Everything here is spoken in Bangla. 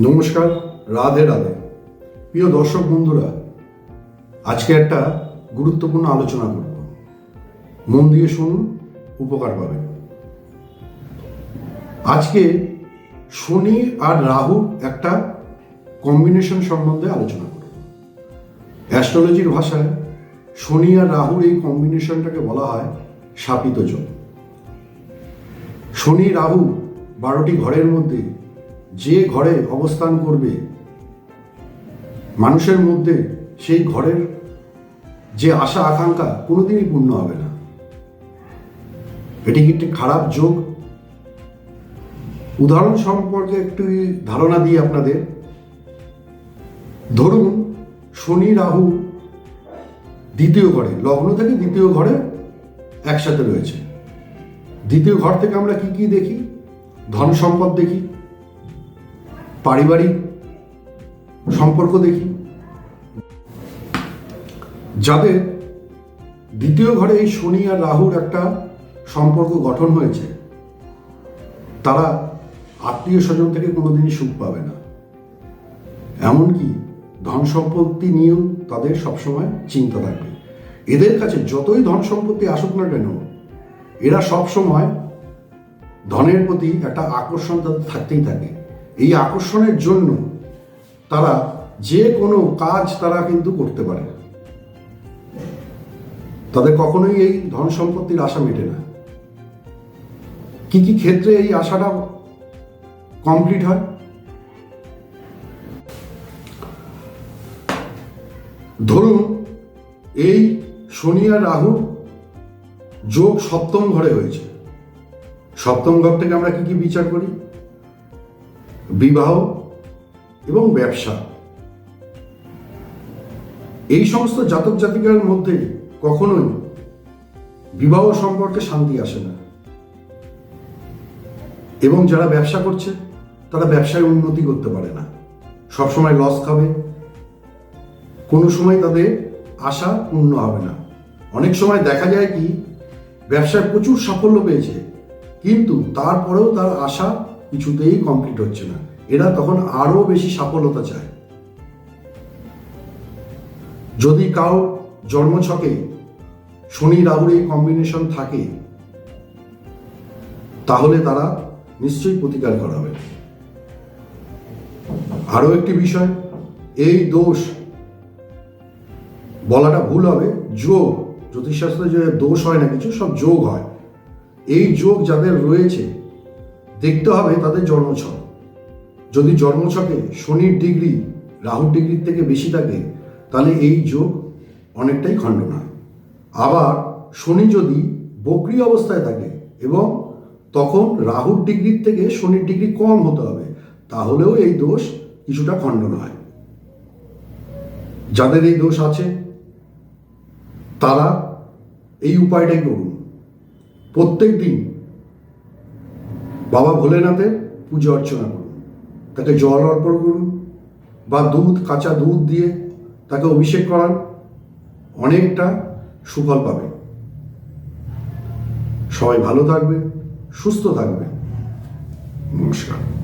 নমস্কার, রাধে রাধে। প্রিয় দর্শক বন্ধুরা, আজকে একটা গুরুত্বপূর্ণ আলোচনা করব। মন দিয়ে শুনুন, উপকার পাবেন। আজকে শনি আর রাহুর একটা কম্বিনেশন সম্বন্ধে আলোচনা করব। অ্যাস্ট্রোলজির ভাষায় শনি আর রাহুর এই কম্বিনেশনটাকে বলা হয় শাপিত যোগ। শনি রাহু বারোটি ঘরের মধ্যে যে ঘরে অবস্থান করবে, মানুষের মধ্যে সেই ঘরের যে আশা আকাঙ্ক্ষা কোনোদিনই পূর্ণ হবে না। এটি একটি খারাপ যোগ? উদাহরণ সম্পর্কে একটু ধারণা দিই আপনাদের। ধরুন, শনি, রাহু দ্বিতীয় ঘরে, লগ্ন থেকে দ্বিতীয় ঘরে একসাথে রয়েছে। দ্বিতীয় ঘর থেকে আমরা কি কি দেখি? ধন সম্পদ দেখি পারিবারিক সম্পর্ক দেখি। যাদের দ্বিতীয় ঘরে এই শনি আর রাহুর একটা সম্পর্ক গঠন হয়েছে। তারা আত্মীয় স্বজন থেকে কোনোদিনই সুখ পাবে না। এমনকি ধন সম্পত্তি নিয়েও তাদের সবসময় চিন্তা থাকবে। এদের কাছে যতই ধন সম্পত্তি আসুক না কেন, এরা সবসময় ধনের প্রতি একটা আকর্ষণ তাদের থাকতেই থাকে। এই আকর্ষণের জন্য তারা যে কোনো কাজ তারা কিন্তু করতে পারে। তাদের কখনোই এই ধন সম্পত্তির আশা মেটে না। কি কি ক্ষেত্রে এই আশাটা কমপ্লিট হয়? ধরুন, এই শনি আর রাহু যোগ সপ্তম ঘরে হয়েছে। সপ্তম ঘর থেকে আমরা কি কি বিচার করি? বিবাহ এবং ব্যবসা। এই সমস্ত জাতক জাতিকার মধ্যে কখনোই বিবাহ সম্পর্কে শান্তি আসে না। এবং যারা ব্যবসা করছে, তারা ব্যবসায় উন্নতি করতে পারে না। সবসময় লস খাবে। কোনো সময় তাদের আশা পূর্ণ হবে না। অনেক সময় দেখা যায় কি, ব্যবসায় প্রচুর সাফল্য পেয়েছে, কিন্তু তারপরেও তার আশা কিছুতেই কমপ্লিট হচ্ছে না। এরা তখন আরও বেশি সাফল্যতা চায়। যদি কাউ জন্মছকে শনি রাহুর এই কম্বিনেশন থাকে, তাহলে তারা নিশ্চয়ই প্রতিকার করাবে। আরও একটি বিষয়, এই দোষ বলাটা ভুল হবে, যোগ, জ্যোতিষশাস্ত্রে যে দোষ হয় না কিছু, সব যোগ হয়। এই যোগ যাদের রয়েছে দেখতে হবে তাদের জন্মছক। যদি জন্মছকে শনির ডিগ্রি, রাহুর ডিগ্রির থেকে বেশি থাকে, তাহলে এই যোগ অনেকটাই খণ্ডন হয় আবার শনি যদি বক্রি অবস্থায় থাকে এবং তখন রাহুর ডিগ্রির থেকে শনির ডিগ্রি কম হতে হবে, তাহলেও এই দোষ কিছুটা খণ্ডন হয় যাদের এই দোষ আছে, তারা এই উপায়টাই করুন। প্রত্যেক দিন বাবা ভোলেনাথের পুজো অর্চনা করুন। তাকে জল অর্পণ করুন, বা দুধ, কাঁচা দুধ দিয়ে তাকে অভিষেক করান, অনেকটা সুফল পাবে। সবাই ভালো থাকবে সুস্থ থাকবে নমস্কার।